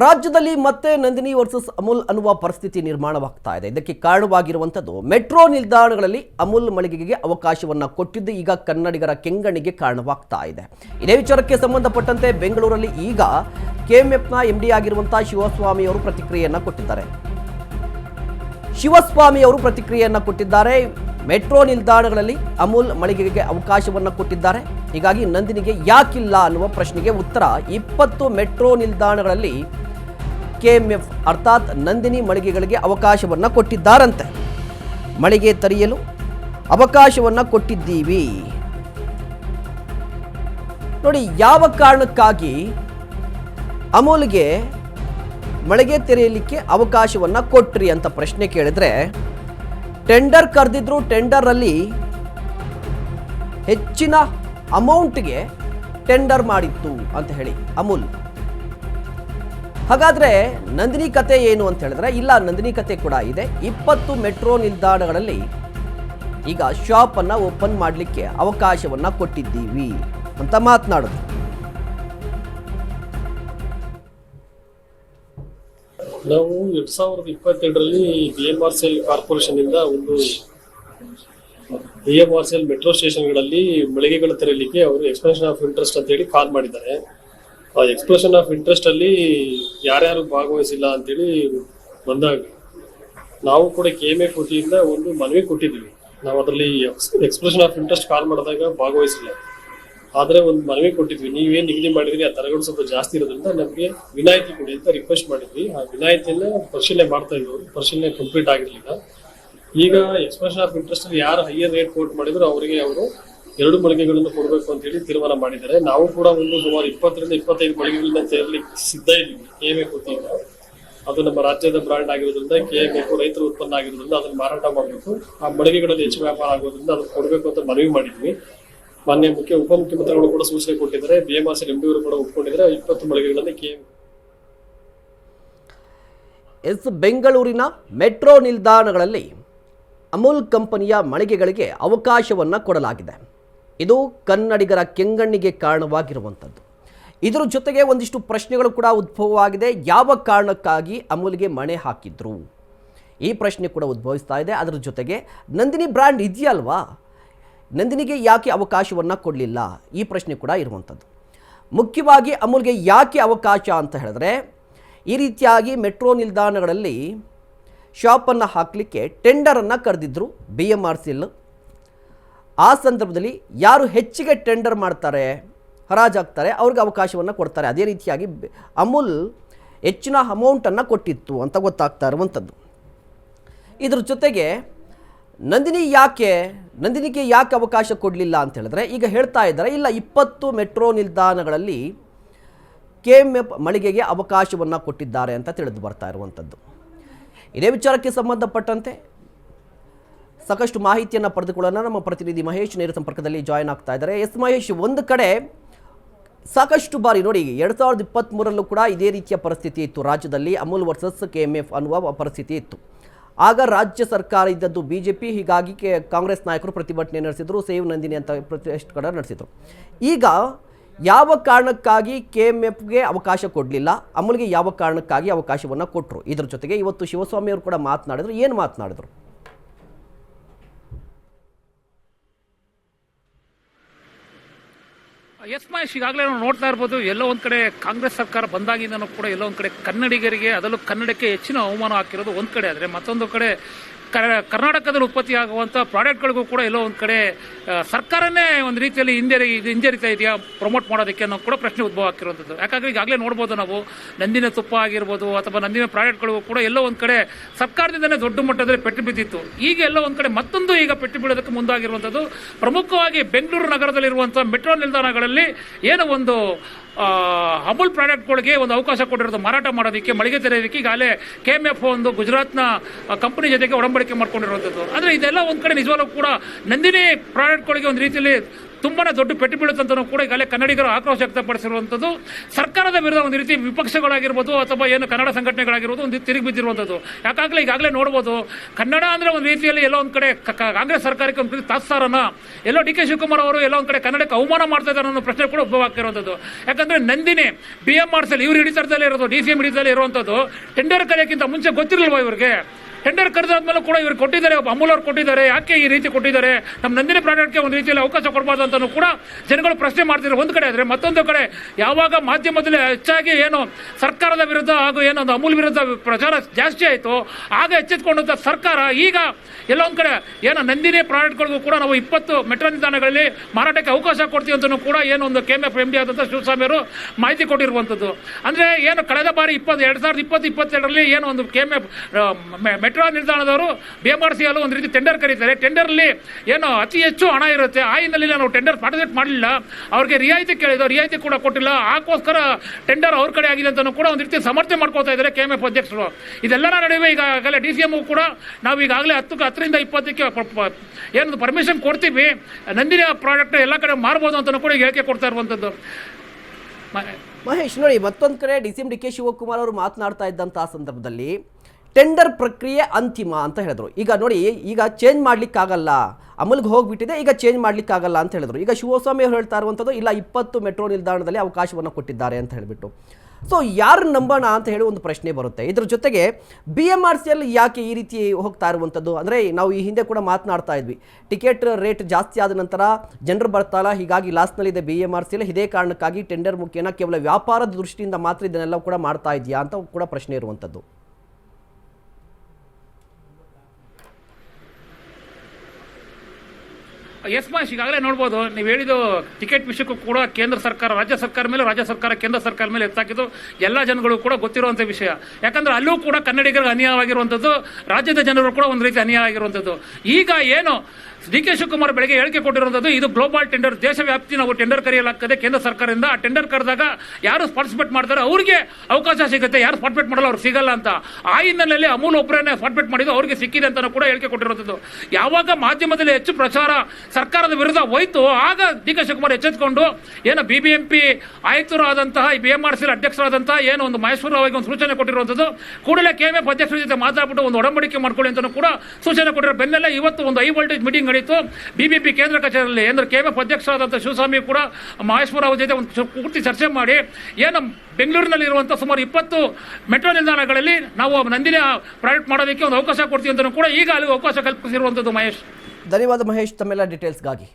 ರಾಜ್ಯದಲ್ಲಿ ಮತ್ತೆ ನಂದಿನಿ ವರ್ಸಸ್ ಅಮೂಲ್ ಅನ್ನುವ ಪರಿಸ್ಥಿತಿ ನಿರ್ಮಾಣವಾಗ್ತಾ ಇದೆ. ಇದಕ್ಕೆ ಕಾರಣವಾಗಿರುವಂಥದ್ದು ಮೆಟ್ರೋ ನಿಲ್ದಾಣಗಳಲ್ಲಿ ಅಮೂಲ್ ಮಳಿಗೆಗೆ ಅವಕಾಶವನ್ನು ಕೊಟ್ಟಿದ್ದು ಈಗ ಕನ್ನಡಿಗರ ಕೆಂಗಣಿಗೆ ಕಾರಣವಾಗ್ತಾ ಇದೆ. ಇದೇ ವಿಚಾರಕ್ಕೆ ಸಂಬಂಧಪಟ್ಟಂತೆ ಬೆಂಗಳೂರಲ್ಲಿ ಈಗ ಕೆಎಂಎಫ್ನ ಎಂಡಿ ಆಗಿರುವಂತಹ ಶಿವಸ್ವಾಮಿ ಅವರು ಪ್ರತಿಕ್ರಿಯೆಯನ್ನು ಕೊಟ್ಟಿದ್ದಾರೆ. ಶಿವಸ್ವಾಮಿ ಅವರು ಪ್ರತಿಕ್ರಿಯೆಯನ್ನು ಕೊಟ್ಟಿದ್ದಾರೆ. ಮೆಟ್ರೋ ನಿಲ್ದಾಣಗಳಲ್ಲಿ ಅಮೂಲ್ ಮಳಿಗೆಗೆ ಅವಕಾಶವನ್ನ ಕೊಟ್ಟಿದ್ದಾರೆ. ಹೀಗಾಗಿ ನಂದಿನಿಗೆ ಯಾಕಿಲ್ಲ ಅನ್ನುವ ಪ್ರಶ್ನೆಗೆ ಉತ್ತರ ಇಪ್ಪತ್ತು ಮೆಟ್ರೋ ನಿಲ್ದಾಣಗಳಲ್ಲಿ ಕೆಎಂಎಫ್ ಅರ್ಥಾತ್ ನಂದಿನಿ ಮಳಿಗೆಗಳಿಗೆ ಅವಕಾಶವನ್ನು ಕೊಟ್ಟಿದ್ದಾರಂತೆ. ಮಳಿಗೆ ತೆರೆಯಲು ಅವಕಾಶವನ್ನು ಕೊಟ್ಟಿದ್ದೀವಿ. ನೋಡಿ, ಯಾವ ಕಾರಣಕ್ಕಾಗಿ ಅಮೂಲ್ಗೆ ಮಳಿಗೆ ತೆರೆಯಲಿಕ್ಕೆ ಅವಕಾಶವನ್ನು ಕೊಟ್ರಿ ಅಂತ ಪ್ರಶ್ನೆ ಕೇಳಿದ್ರೆ, ಟೆಂಡರ್ ಕರೆದಿದ್ರು ಟೆಂಡರಲ್ಲಿ ಹೆಚ್ಚಿನ ಅಮೌಂಟ್ಗೆ ಟೆಂಡರ್ ಮಾಡಿತ್ತು ಅಂತ ಹೇಳಿ ಅಮೂಲ್. ಹಾಗಾದ್ರೆ ನಂದಿನಿ ಕತೆ ಏನು ಅಂತ ಹೇಳಿದ್ರೆ, ಇಲ್ಲ, ನಂದಿನಿ ಕತೆ ಕೂಡ ಇದೆ. ಇಪ್ಪತ್ತು ಮೆಟ್ರೋ ನಿಲ್ದಾಣಗಳಲ್ಲಿ ಈಗ ಶಾಪ್ ಅನ್ನ ಓಪನ್ ಮಾಡಲಿಕ್ಕೆ ಅವಕಾಶವನ್ನ ಕೊಟ್ಟಿದ್ದೀವಿ ಅಂತ ಮಾತನಾಡೋದು. ನಾವು ಎರಡ್ ಸಾವಿರದ ಇಪ್ಪತ್ತೆರಡರಲ್ಲಿ B M R C L corporation ಇಂದ ಒಂದು B M R C L metro ಸ್ಟೇಷನ್ಗಳಲ್ಲಿ ಮಳಿಗೆಗಳು ತೆರೆಯಲಿಕ್ಕೆ ಅವರು ಎಕ್ಸ್ಪ್ರೆಷನ್ ಆಫ್ ಇಂಟ್ರೆಸ್ಟ್ ಅಂತ ಹೇಳಿ ಕಾಲ್ ಮಾಡಿದ್ದಾರೆ. ಎಕ್ಸ್ಪ್ರೆಷನ್ ಆಫ್ ಇಂಟ್ರೆಸ್ಟ್ ಅಲ್ಲಿ ಯಾರ್ಯಾರು ಭಾಗವಹಿಸಿಲ್ಲ ಅಂತೇಳಿ ಬಂದಾಗ ನಾವು ಕೂಡ ಕೆ ಎಂ ಎ ಕೋಟಿಯಿಂದ ಒಂದು ಮನವಿ ಕೊಟ್ಟಿದ್ವಿ ನಾವು ಅದರಲ್ಲಿ ಎಕ್ಸ್ಪ್ರೆಷನ್ ಆಫ್ ಇಂಟ್ರೆಸ್ಟ್ ಕಾಲ್ ಮಾಡಿದಾಗ ಭಾಗವಹಿಸಿಲ್ಲ. ಆದರೆ ಒಂದು ಮನವಿ ಕೊಟ್ಟಿದ್ವಿ. ನೀವೇನ್ ನಿಗದಿ ಮಾಡಿದ್ರಿ, ಆ ದರಗಳು ಸ್ವಲ್ಪ ಜಾಸ್ತಿ ಇರೋದ್ರಿಂದ ನಮಗೆ ವಿನಾಯಿತಿ ಕೊಡಿ ಅಂತ ರಿಕ್ವೆಸ್ಟ್ ಮಾಡಿದ್ವಿ. ಆ ವಿನಾಯಿತಿಯನ್ನ ಪರಿಶೀಲನೆ ಮಾಡ್ತಾ ಇದ್ರು ಪರಿಶೀಲನೆ ಕಂಪ್ಲೀಟ್ ಆಗಿರಲಿಲ್ಲ. ಈಗ ಎಕ್ಸ್ಪ್ರೆಷನ್ ಆಫ್ ಇಂಟ್ರೆಸ್ಟ್ ಅಲ್ಲಿ ಯಾರು ಹೈಯರ್ ರೇಟ್ ಕೋಟ್ ಮಾಡಿದ್ರು, ಅವರಿಗೆ ಅವರು ಎರಡು ಮಳಿಗೆಗಳನ್ನು ಕೊಡಬೇಕು ಅಂತ ಹೇಳಿ ತೀರ್ಮಾನ ಮಾಡಿದ್ದಾರೆ. ನಾವು ಕೂಡ ಒಂದು ಸುಮಾರು ಇಪ್ಪತ್ತರಿಂದ ಇಪ್ಪತ್ತೈದು ಮಳಿಗೆಗಳನ್ನ ತೆರಲಿಕ್ಕೆ ಸಿದ್ಧ ಇದ್ದೀವಿ. ಕೆ ಎಫ್ ವತಿಯಿಂದ ಅದು ನಮ್ಮ ರಾಜ್ಯದ ಬ್ರಾಂಡ್ ಆಗಿರೋದ್ರಿಂದ ಕೆ ಎಂ ಎಫ್ ರೈತರ ಉತ್ಪನ್ನ ಆಗಿರೋದ್ರಿಂದ ಅದನ್ನ ಮಾರಾಟ ಮಾಡಬೇಕು. ಆ ಮಳಿಗೆಗಳಲ್ಲಿ ಹೆಚ್ಚು ವ್ಯಾಪಾರ ಆಗೋದ್ರಿಂದ ಅದನ್ನ ಕೊಡಬೇಕು ಅಂತ ಮನವಿ ಮಾಡಿದ್ವಿ. ಮಾನ್ಯ ಮುಖ್ಯ ಉಪಮುಖ್ಯಮಂತ್ರಿಗಳು ಕೂಡ ಸೂಚನೆ ಕೊಟ್ಟಿದ್ದಾರೆ. B M R C M ಕೂಡ ಒಪ್ಪಿಕೊಂಡಿದ್ದಾರೆ ಇಪ್ಪತ್ತು ಮಳಿಗೆಗಳಲ್ಲಿ ಕೆ ಎಸ್ ಬೆಂಗಳೂರಿನ ಮೆಟ್ರೋ ನಿಲ್ದಾಣಗಳಲ್ಲಿ ಅಮೂಲ್ ಕಂಪನಿಯ ಮಳಿಗೆಗಳಿಗೆ ಅವಕಾಶವನ್ನು ಕೊಡಲಾಗಿದೆ. ಇದು ಕನ್ನಡಿಗರ ಕೆಂಗಣ್ಣಿಗೆ ಕಾರಣವಾಗಿರುವಂಥದ್ದು. ಇದರ ಜೊತೆಗೆ ಒಂದಿಷ್ಟು ಪ್ರಶ್ನೆಗಳು ಕೂಡ ಉದ್ಭವವಾಗಿದೆ. ಯಾವ ಕಾರಣಕ್ಕಾಗಿ ಅಮೂಲ್ಗೆ ಮಣೆ ಹಾಕಿದ್ರು? ಈ ಪ್ರಶ್ನೆ ಕೂಡ ಉದ್ಭವಿಸ್ತಾ ಇದೆ. ಅದರ ಜೊತೆಗೆ ನಂದಿನಿ ಬ್ರ್ಯಾಂಡ್ ಇದೆಯಲ್ವಾ? ನಂದಿನಿಗೆ ಯಾಕೆ ಅವಕಾಶವನ್ನು ಕೊಡಲಿಲ್ಲ? ಈ ಪ್ರಶ್ನೆ ಕೂಡ ಇರುವಂಥದ್ದು. ಮುಖ್ಯವಾಗಿ ಅಮೂಲ್ಗೆ ಯಾಕೆ ಅವಕಾಶ ಅಂತ ಹೇಳಿದ್ರೆ, ಈ ರೀತಿಯಾಗಿ ಮೆಟ್ರೋ ನಿಲ್ದಾಣಗಳಲ್ಲಿ ಶಾಪನ್ನು ಹಾಕಲಿಕ್ಕೆ ಟೆಂಡರನ್ನು ಕರೆದಿದ್ದರು B M R C L ಆ ಸಂದರ್ಭದಲ್ಲಿ ಯಾರು ಹೆಚ್ಚಿಗೆ ಟೆಂಡರ್ ಮಾಡ್ತಾರೆ ಹರಾಜಾಗ್ತಾರೆ ಅವ್ರಿಗೆ ಅವಕಾಶವನ್ನು ಕೊಡ್ತಾರೆ. ಅದೇ ರೀತಿಯಾಗಿ ಅಮೂಲ್ ಹೆಚ್ಚಿನ ಅಮೌಂಟನ್ನು ಕೊಟ್ಟಿತ್ತು ಅಂತ ಗೊತ್ತಾಗ್ತಾ ಇರುವಂಥದ್ದು. ಇದ್ರ ಜೊತೆಗೆ ನಂದಿನಿ ಯಾಕೆ, ನಂದಿನಿಗೆ ಯಾಕೆ ಅವಕಾಶ ಕೊಡಲಿಲ್ಲ ಅಂತ ಹೇಳಿದ್ರೆ, ಈಗ ಹೇಳ್ತಾ ಇದ್ದಾರೆ, ಇಲ್ಲ ಇಪ್ಪತ್ತು ಮೆಟ್ರೋ ನಿಲ್ದಾಣಗಳಲ್ಲಿ ಕೆ ಎಂ ಎಫ್ ಮಳಿಗೆಗೆ ಅವಕಾಶವನ್ನು ಕೊಟ್ಟಿದ್ದಾರೆ ಅಂತ ತಿಳಿದು ಬರ್ತಾ ಇರುವಂಥದ್ದು. ಇದೇ ವಿಚಾರಕ್ಕೆ ಸಂಬಂಧಪಟ್ಟಂತೆ ಸಾಕಷ್ಟು ಮಾಹಿತಿಯನ್ನು ಪಡೆದುಕೊಳ್ಳೋಣ. ನಮ್ಮ ಪ್ರತಿನಿಧಿ ಮಹೇಶ್ ನೇರ ಸಂಪರ್ಕದಲ್ಲಿ ಜಾಯ್ನ್ ಆಗ್ತಾ ಇದ್ದಾರೆ. ಎಸ್ ಮಹೇಶ್, ಒಂದು ಕಡೆ ಸಾಕಷ್ಟು ಬಾರಿ ನೋಡಿ, ಎರಡು ಸಾವಿರದ ಇಪ್ಪತ್ತ್ಮೂರಲ್ಲೂ ಕೂಡ ಇದೇ ರೀತಿಯ ಪರಿಸ್ಥಿತಿ ಇತ್ತು. ರಾಜ್ಯದಲ್ಲಿ Amul versus K M F ಅನ್ನುವ ಪರಿಸ್ಥಿತಿ ಇತ್ತು. ಆಗ ರಾಜ್ಯ ಸರ್ಕಾರ ಇದ್ದದ್ದು ಬಿ ಜೆ ಪಿ ಹೀಗಾಗಿ ಕೆ, ಕಾಂಗ್ರೆಸ್ ನಾಯಕರು ಪ್ರತಿಭಟನೆ ನಡೆಸಿದರು, ಸೇವ್ ನಂದಿನಿ ಅಂತ ಪ್ರತಿಷ್ಠೆ ನಡೆಸಿದರು. ಈಗ ಯಾವ ಕಾರಣಕ್ಕಾಗಿ ಕೆ ಎಂ ಎಫ್ಗೆ ಅವಕಾಶ ಕೊಡಲಿಲ್ಲ? ಅಮೂಲ್ಗೆ ಯಾವ ಕಾರಣಕ್ಕಾಗಿ ಅವಕಾಶವನ್ನು ಕೊಟ್ಟರು ಇದ್ರ ಜೊತೆಗೆ ಇವತ್ತು ಶಿವಸ್ವಾಮಿ ಅವರು ಕೂಡ ಮಾತನಾಡಿದರು. ಏನು ಮಾತನಾಡಿದ್ರು? ಎಸ್ ಮಹೇಶ್ ಈಗಾಗಲೇ ನಾವು ನೋಡ್ತಾ ಇರ್ಬೋದು, ಎಲ್ಲೋ ಒಂದ್ ಕಡೆ ಕಾಂಗ್ರೆಸ್ ಸರ್ಕಾರ ಬಂದಾಗಿಂದನೂ ಕೂಡ ಎಲ್ಲೋ ಒಂದ್ ಕಡೆ ಕನ್ನಡಿಗರಿಗೆ, ಅದರಲ್ಲೂ ಕನ್ನಡಕ್ಕೆ ಹೆಚ್ಚಿನ ಅವಮಾನ ಹಾಕಿರೋದು ಒಂದ್ ಕಡೆ. ಆದ್ರೆ ಮತ್ತೊಂದು ಕಡೆ ಕರ್ನಾಟಕದಲ್ಲಿ ಉತ್ಪತ್ತಿಯಾಗುವಂಥ ಪ್ರಾಡಕ್ಟ್ಗಳಿಗೂ ಕೂಡ ಎಲ್ಲೋ ಒಂದು ಕಡೆ ಸರ್ಕಾರನೇ ಒಂದು ರೀತಿಯಲ್ಲಿ ಹಿಂದೆ ಇದು ಹಿಂಜರಿತಾ ಇದೆಯಾ ಪ್ರಮೋಟ್ ಮಾಡೋದಕ್ಕೆ ಅನ್ನೋ ಕೂಡ ಪ್ರಶ್ನೆ ಉದ್ಭವ ಆಗಿರುವಂಥದ್ದು ಯಾಕಂದ್ರೆ ಈಗಾಗಲೇ ನೋಡ್ಬೋದು ನಾವು, ನಂದಿನ ತುಪ್ಪ ಆಗಿರ್ಬೋದು ಅಥವಾ ನಂದಿನ ಪ್ರಾಡಕ್ಟ್ಗಳಿಗೂ ಕೂಡ ಎಲ್ಲೋ ಒಂದು ಕಡೆ ಸರ್ಕಾರದಿಂದಲೇ ದೊಡ್ಡ ಮಟ್ಟದಲ್ಲಿ ಪೆಟ್ಟು ಬಿದ್ದಿತ್ತು. ಈಗ ಎಲ್ಲೋ ಒಂದು ಕಡೆ ಮತ್ತೊಂದು ಈಗ ಪೆಟ್ಟು ಬೀಳೋದಕ್ಕೆ ಮುಂದಾಗಿರುವಂಥದ್ದು ಪ್ರಮುಖವಾಗಿ ಬೆಂಗಳೂರು ನಗರದಲ್ಲಿರುವಂಥ ಮೆಟ್ರೋ ನಿಲ್ದಾಣಗಳಲ್ಲಿ ಏನೋ ಒಂದು ಅಮೂಲ್ ಪ್ರಾಡಕ್ಟ್ಗಳಿಗೆ ಒಂದು ಅವಕಾಶ ಕೊಟ್ಟಿರೋದು ಮಾರಾಟ ಮಾಡೋದಕ್ಕೆ, ಮಳಿಗೆ ತೆರೆಯೋದಕ್ಕೆ ಈಗಾಗಲೇ ಕೆ ಎಂ ಎಫ್ ಒಂದು ಗುಜರಾತ್ನ ಕಂಪನಿ ಜೊತೆಗೆ ಒಡಂಬಡಿಕೆ ಮಾಡ್ಕೊಂಡಿರುವಂಥದ್ದು ಅಂದರೆ ಇದೆಲ್ಲ ಒಂದು ಕಡೆ ನಿಜವಾಗ್ಲೂ ಕೂಡ ನಂದಿನಿ ಪ್ರಾಡಕ್ಟ್ಗಳಿಗೆ ಒಂದು ರೀತಿಯಲ್ಲಿ ತುಂಬಾನೇ ದೊಡ್ಡ ಪೆಟ್ಟು ಬೀಳುತ್ತಂತನೂ ಕೂಡ ಈಗಾಗಲೇ ಕನ್ನಡಿಗರು ಆಕ್ರೋಶ ವ್ಯಕ್ತಪಡಿಸಿರುವಂಥದ್ದು. ಸರ್ಕಾರದ ವಿರುದ್ಧ ಒಂದು ರೀತಿ ವಿಪಕ್ಷಗಳಾಗಿರ್ಬೋದು ಅಥವಾ ಏನು ಕನ್ನಡ ಸಂಘಟನೆಗಳಾಗಿರ್ಬೋದು ಒಂದು ತಿರುಗಿ ಬಿದ್ದಿರುವಂಥದ್ದು. ಯಾಕಾಗಲೇ ಈಗಾಗಲೇ ನೋಡ್ಬೋದು, ಕನ್ನಡ ಅಂದರೆ ಒಂದು ರೀತಿಯಲ್ಲಿ ಎಲ್ಲೋ ಒಂದು ಕಡೆ ಕಾಂಗ್ರೆಸ್ ಸರ್ಕಾರಕ್ಕೆ ಒಂದು ತಾತ್ಸಾರನ, ಎಲ್ಲೋ ಡಿ ಕೆ ಶಿವಕುಮಾರ್ ಅವರು ಎಲ್ಲೋ ಒಂದು ಕಡೆ ಕನ್ನಡಕ್ಕೆ ಅವಮಾನ ಮಾಡ್ತಾ ಇದ್ದಾರೆ ಅನ್ನೋ ಪ್ರಶ್ನೆ ಕೂಡ ಉದ್ಭವ ಆಗ್ತಿರುವಂಥದ್ದು. ಯಾಕಂದ್ರೆ ನಂದಿನಿ ಬಿ ಎಂ ಆರ್ಸಲ್ಲಿ ಸೆಲ್ ಇವ್ರು ಹಿಡಿತರದಲ್ಲೇ ಇರೋದು ಡಿ ಸಿ ಎಂ ಇರುವಂಥದ್ದು. ಟೆಂಡರ್ ಕರೆಯೋಕ್ಕಿಂತ ಮುಂಚೆ ಗೊತ್ತಿರಲ್ವ ಇವ್ರಿಗೆ? ಟೆಂಡರ್ ಕರೆದಾದ್ಮೇಲೆ ಕೂಡ ಇವ್ರು ಕೊಟ್ಟಿದ್ದಾರೆ ಅಮೂಲ್ ಅವ್ರು ಕೊಟ್ಟಿದ್ದಾರೆ, ಯಾಕೆ ಈ ರೀತಿ ಕೊಟ್ಟಿದ್ದಾರೆ? ನಮ್ಮ ನಂದಿನಿ ಪ್ರಾಡಕ್ಟ್ಗೆ ಒಂದು ರೀತಿಯಲ್ಲಿ ಅವಕಾಶ ಕೊಡಬಾರ್ದು ಅಂತಲೂ ಕೂಡ ಜನಗಳು ಪ್ರಶ್ನೆ ಮಾಡ್ತಿದ್ದಾರೆ ಒಂದು ಕಡೆ ಆದರೆ ಮತ್ತೊಂದು ಕಡೆ ಯಾವಾಗ ಮಾಧ್ಯಮದಲ್ಲಿ ಹೆಚ್ಚಾಗಿ ಏನು ಸರ್ಕಾರದ ವಿರುದ್ಧ ಹಾಗೂ ಏನೊಂದು ಅಮೂಲ್ ವಿರುದ್ಧ ಪ್ರಚಾರ ಜಾಸ್ತಿ ಆಯಿತು, ಆಗ ಎಚ್ಚೆತ್ಕೊಂಡಂಥ ಸರ್ಕಾರ ಈಗ ಎಲ್ಲೊಂದು ಕಡೆ ಏನೋ ನಂದಿನಿ ಪ್ರಾಡಕ್ಟ್ಗಳಿಗೂ ಕೂಡ ನಾವು ಇಪ್ಪತ್ತು ಮೆಟ್ರೋ ನಿಲ್ದಾಣಗಳಲ್ಲಿ ಮಾರಾಟಕ್ಕೆ ಅವಕಾಶ ಕೊಡ್ತೀವಿ ಅಂತಲೂ ಕೂಡ ಏನು ಒಂದು K M F M D ಆದಂಥ ಶಿವಸ್ವಾಮಿ ಅವರು ಮಾಹಿತಿ ಕೊಟ್ಟಿರುವಂಥದ್ದು ಅಂದರೆ ಏನು ಕಳೆದ ಬಾರಿ ಇಪ್ಪತ್ತು ಎರಡು ಸಾವಿರದ ಇಪ್ಪತ್ತು ಇಪ್ಪತ್ತೆರಡರಲ್ಲಿ ಏನು ಒಂದು ಕೆ ಎಂ ಎಫ್ ಮೆಟ್ರೋ ನಿಲ್ದಾಣದವರು ಅಲ್ಲೂ ಒಂದು ರೀತಿ ಟೆಂಡರ್ ಕರೀತಾರೆ. ಟೆಂಡರ್ಲಿ ಏನು ಅತಿ ಹೆಚ್ಚು ಹಣ ಇರುತ್ತೆ. ಆ ಹಿನ್ನೆಲೆಯಲ್ಲಿ ನಾವು ಟೆಂಡರ್ ಪಾರ್ಟಿಸಿಪೇಟ್ ಮಾಡಲಿಲ್ಲ. ಅವ್ರಿಗೆ ರಿಯಾಯಿತಿ ಕೇಳಿದ್ರು. ರಿಯಾಯಿತಿ ಕೂಡ ಕೊಟ್ಟಿಲ್ಲ. ಆಕೋಸ್ಕರ ಟೆಂಡರ್ ಅವ್ರ ಕಡೆ ಆಗಿದೆ ಅಂತಲೂ ಕೂಡ ಒಂದು ರೀತಿ ಸಮರ್ಥನೆ ಮಾಡ್ಕೋತಾ ಇದ್ದಾರೆ ಕೆ ಎಂ ಎಫ್ ಅಧ್ಯಕ್ಷರು. ಇದೆಲ್ಲರ ನಡುವೆ ಈಗಾಗಲೇ ಡಿ ಸಿ ಎಂ ಕೂಡ ನಾವು ಈಗಾಗಲೇ ಹತ್ತು ಹತ್ತರಿಂದ ಇಪ್ಪತ್ತಕ್ಕೆ ಏನದು ಪರ್ಮಿಷನ್ ಕೊಡ್ತೀವಿ. ನಂದಿನಿ ಪ್ರಾಡಕ್ಟ್ ಎಲ್ಲ ಕಡೆ ಮಾರ್ಬೋದು ಅಂತಲೂ ಕೂಡ ಈಗ ಹೇಳಿಕೆ ಕೊಡ್ತಾ ಇರುವಂಥದ್ದು. ಮಹೇಶ್, ನೋಡಿ, ಮತ್ತೊಂದು ಕಡೆ D C M D K Shivakumar ಅವರು ಮಾತನಾಡ್ತಾ ಇದ್ದಂಥ ಸಂದರ್ಭದಲ್ಲಿ ಟೆಂಡರ್ ಪ್ರಕ್ರಿಯೆ ಅಂತಿಮ ಅಂತ ಹೇಳಿದ್ರು. ಈಗ ನೋಡಿ, ಈಗ ಚೇಂಜ್ ಮಾಡಲಿಕ್ಕಾಗಲ್ಲ. ಅಮಲ್ಗೆ ಹೋಗ್ಬಿಟ್ಟಿದೆ, ಈಗ ಚೇಂಜ್ ಮಾಡಲಿಕ್ಕಾಗಲ್ಲ ಅಂತ ಹೇಳಿದ್ರು. ಈಗ ಶಿವಸ್ವಾಮಿ ಅವರು ಹೇಳ್ತಾ ಇರುವಂಥದ್ದು, ಇಲ್ಲ ಇಪ್ಪತ್ತು ಮೆಟ್ರೋ ನಿಲ್ದಾಣದಲ್ಲಿ ಅವಕಾಶವನ್ನು ಕೊಟ್ಟಿದ್ದಾರೆ ಅಂತ ಹೇಳಿಬಿಟ್ಟು. ಸೊ ಯಾರು ನಂಬೋಣ ಅಂತ ಹೇಳಿ ಒಂದು ಪ್ರಶ್ನೆ ಬರುತ್ತೆ. ಇದ್ರ ಜೊತೆಗೆ ಬಿ ಎಂ ಆರ್ ಸಿಯಲ್ಲಿ ಯಾಕೆ ಈ ರೀತಿ ಹೋಗ್ತಾ ಇರುವಂಥದ್ದು? ಅಂದರೆ ನಾವು ಈ ಹಿಂದೆ ಕೂಡ ಮಾತನಾಡ್ತಾ ಇದ್ವಿ. ಟಿಕೆಟ್ ರೇಟ್ ಜಾಸ್ತಿ ಆದ ನಂತರ ಜನರು ಬರ್ತಾರ ಹೀಗಾಗಿ ಲಾಸ್ನಲ್ಲಿದೆ ಬಿ ಎಂ ಆರ್ ಸಿಯಲ್ಲಿ ಇದೇ ಕಾರಣಕ್ಕಾಗಿ ಟೆಂಡರ್ ಮುಖೇನ ಕೇವಲ ವ್ಯಾಪಾರದ ದೃಷ್ಟಿಯಿಂದ ಮಾತ್ರ ಇದನ್ನೆಲ್ಲ ಕೂಡ ಮಾಡ್ತಾ ಇದೆಯಾ ಅಂತ ಕೂಡ ಪ್ರಶ್ನೆ ಇರುವಂಥದ್ದು. ಎಸ್ ಮಹೇಶ್ ಈಗಾಗಲೇ ನೋಡ್ಬೋದು, ನೀವು ಹೇಳಿದ್ದು ಟಿಕೆಟ್ ವಿಷಯಕ್ಕೂ ಕೂಡ ಕೇಂದ್ರ ಸರ್ಕಾರ, ರಾಜ್ಯ ಸರ್ಕಾರ ಮೇಲೆ, ರಾಜ್ಯ ಸರ್ಕಾರ, ಕೇಂದ್ರ ಸರ್ಕಾರ ಮೇಲೆ ಎತ್ತಾಕಿದ್ದು ಎಲ್ಲ ಜನಗಳು ಕೂಡ ಗೊತ್ತಿರುವಂಥ ವಿಷಯ. ಯಾಕಂದ್ರೆ ಅಲ್ಲೂ ಕೂಡ ಕನ್ನಡಿಗರಿಗೆ ಅನ್ಯಾಯವಾಗಿರುವಂಥದ್ದು, ರಾಜ್ಯದ ಜನರು ಕೂಡ ಒಂದು ರೀತಿ ಅನ್ಯಾಯ ಆಗಿರುವಂಥದ್ದು ಈಗ ಏನು ಡಿ ಕೆ ಶಿವಕುಮಾರ್ ಬೆಳಗ್ಗೆ ಹೇಳಿಕೆ ಕೊಟ್ಟಿರುವಂಥದ್ದು, ಇದು ಗ್ಲೋಬಲ್ ಟೆಂಡರ್, ದೇಶವ್ಯಾಪ್ತಿ ನಾವು ಟೆಂಡರ್ ಕರೆಯಲಾಗ್ತದೆ ಕೇಂದ್ರ ಸರ್ಕಾರದಿಂದ. ಆ ಟೆಂಡರ್ ಕರೆದಾಗ ಯಾರು ಪಾರ್ಟಿಸಿಪೇಟ್ ಮಾಡ್ತಾರೆ ಅವರಿಗೆ ಅವಕಾಶ ಸಿಗುತ್ತೆ. ಯಾರು ಪಾರ್ಟಿಸಿಪೇಟ್ ಮಾಡಲ್ಲ ಅವ್ರು ಸಿಗಲ್ಲ ಅಂತ. ಆ ಹಿನ್ನೆಲೆಯಲ್ಲಿ ಅಮೂಲ್ ಒಬ್ಬರನ್ನೇ ಪಾರ್ಟಿಪೇಟ್ ಮಾಡಿದ್ದು ಅವ್ರಿಗೆ ಸಿಕ್ಕಿದೆ ಅಂತ ಕೂಡ ಹೇಳಿಕೆ ಕೊಟ್ಟಿರುವಂಥದ್ದು. ಯಾವಾಗ ಮಾಧ್ಯಮದಲ್ಲಿ ಹೆಚ್ಚು ಪ್ರಚಾರ ಸರ್ಕಾರದ ವಿರುದ್ಧ ಹೋಯ್ತು, ಆಗ ಡಿ ಕೆ ಶಿವಕುಮಾರ್ ಎಚ್ಚೆತ್ಕೊಂಡು ಏನು ಬಿ ಬಿ ಎಂ ಪಿ ಆಯುಕ್ತರು ಆದಂತಹ ಬಿ ಎಂ ಆರ್ ಸಿ ಅಧ್ಯಕ್ಷರಾದಂತಹ ಏನು ಒಂದು ಮೈಸೂರು ಅವರಿಗೆ ಒಂದು ಸೂಚನೆ ಕೊಟ್ಟಿರುವಂಥದ್ದು. ಕೂಡಲೇ ಕೆ ಅಧ್ಯಕ್ಷರ ಜೊತೆ ಮಾತಾಡ್ಬಿಟ್ಟು ಒಂದು ಒಡಂಬಡಿಕೆ ಮಾಡ್ಕೊಳ್ಳಿ ಅಂತ ಕೂಡ ಸೂಚನೆ ಕೊಟ್ಟಿರೋ ಬೆನ್ನಲ್ಲೇ ಇವತ್ತು ಒಂದು ಹೈ ವೋಲ್ಟೇಜ್ ಮೀಟಿಂಗ್ ನಡೀತು ಬಿ ಬಿ ಪಿ ಕೇಂದ್ರ ಕಚೇರಿಯಲ್ಲಿ ಅಂದ್ರೆ ಕೆ ಎಫ್ ಅಧ್ಯಕ್ಷರಾದಂಥ ಶಿವಸ್ವಾಮಿ ಕೂಡ ಮಹೇಶ್ವರ ಅವರ ಜೊತೆ ಒಂದು ಪೂರ್ತಿ ಚರ್ಚೆ ಮಾಡಿ, ಏನು ಬೆಂಗಳೂರಿನಲ್ಲಿ ಇರುವಂಥ ಸುಮಾರು ಇಪ್ಪತ್ತು ಮೆಟ್ರೋ ನಿಲ್ದಾಣಗಳಲ್ಲಿ ನಾವು ನಂದಿನಿ ಪ್ರಾಜೆಕ್ಟ್ ಮಾಡೋದಕ್ಕೆ ಒಂದು ಅವಕಾಶ ಕೊಡ್ತೀವಿ ಅಂತ ಕೂಡ ಈಗ ಅಲ್ಲಿ ಅವಕಾಶ ಕಲ್ಪಿಸಿರುವಂಥದ್ದು ಮಹೇಶ್. ಧನ್ಯವಾದ ಮಹೇಶ್, ತಮ್ಮೆಲ್ಲ ಡೀಟೇಲ್ಸ್ಗಾಗಿ